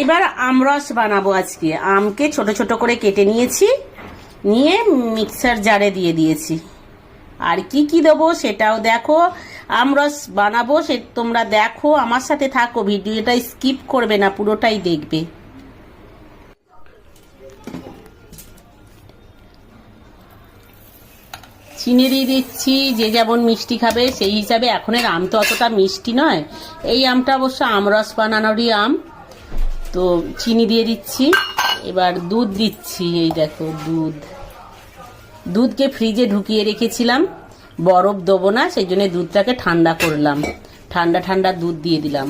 এবার আমরস বানাবো আজকে। আমকে ছোট ছোট করে কেটে নিয়েছি, নিয়ে মিক্সার জারে দিয়ে দিয়েছি। আর কি কি দেবো সেটাও দেখো। আমরস বানাবো সে তোমরা দেখো, আমার সাথে থাকো। ভিডিওটা স্কিপ করবে না, পুরোটাই দেখবে। চিনি দিয়ে দিচ্ছি, যে যেমন মিষ্টি খাবে সেই হিসাবে। এখনের আম তো অতটা মিষ্টি নয়। এই আমটা অবশ্য আমরস বানানোরই আম। তো চিনি দিয়ে দিচ্ছি। এবার দুধ দিচ্ছি, এই দেখো দুধ। দুধকে ফ্রিজে ঢুকিয়ে রেখেছিলাম। বরফ দেবো না, সেই জন্য দুধটাকে ঠান্ডা করলাম। ঠান্ডা ঠান্ডা দুধ দিয়ে দিলাম।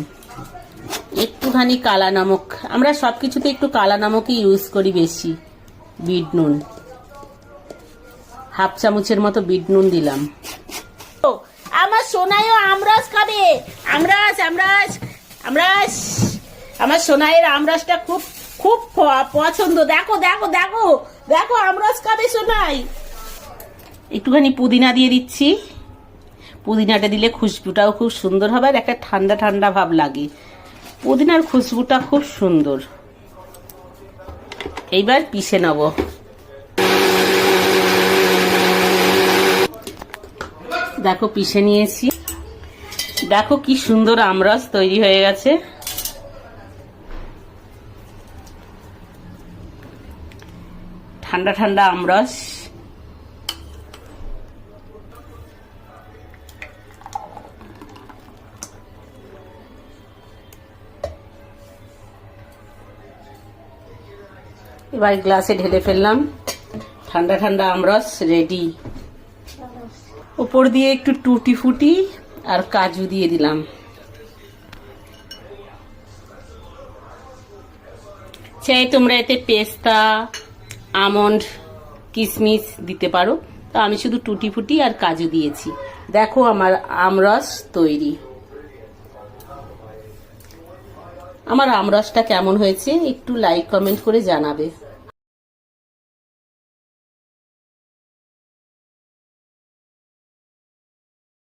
একটুখানি কালা নামক, আমরা সব কিছুতে একটু কালা নামকই ইউজ করি বেশি, বিট নুন। হাফ চামচের মতো বিট নুন দিলাম। আমার সোনাইও আমরাজ খাবে। আমরাজ আমরাজ আমরাজ। আমার সোনাইয়ের আমরাজটা খুব খুব পছন্দ। দেখো দেখো দেখো দেখো আমরাজ খাবে সোনাই। একটুখানি পুদিনা দিয়ে দিচ্ছি। পুদিনাটা দিলে খুশবুটাও খুব সুন্দর হবে আর একটা ঠান্ডা ঠান্ডা ভাব লাগে। পুদিনার খুশবুটা খুব সুন্দর। এইবার পিষে নেব। দেখো, পিষে নিয়েছি। দেখো কি সুন্দর আমরস তৈরি হয়ে গেছে। ঠান্ডা ঠান্ডা আমরস এবার গ্লাসে ঢেলে ফেললাম। ঠান্ডা ঠান্ডা আমরস রেডি উপর দিয়ে একটু টুটি ফুটি আর কাজু দিয়ে দিলাম। চাই তোমরা এতে পেস্তা আমন্ড কিশমিশ দিতে পারো। তো আমি শুধু টুটি ফুটি আর কাজু দিয়েছি। দেখো আমার আমরস তৈরি। আমার আমরসটা কেমন হয়েছে একটু লাইক কমেন্ট করে জানাবে।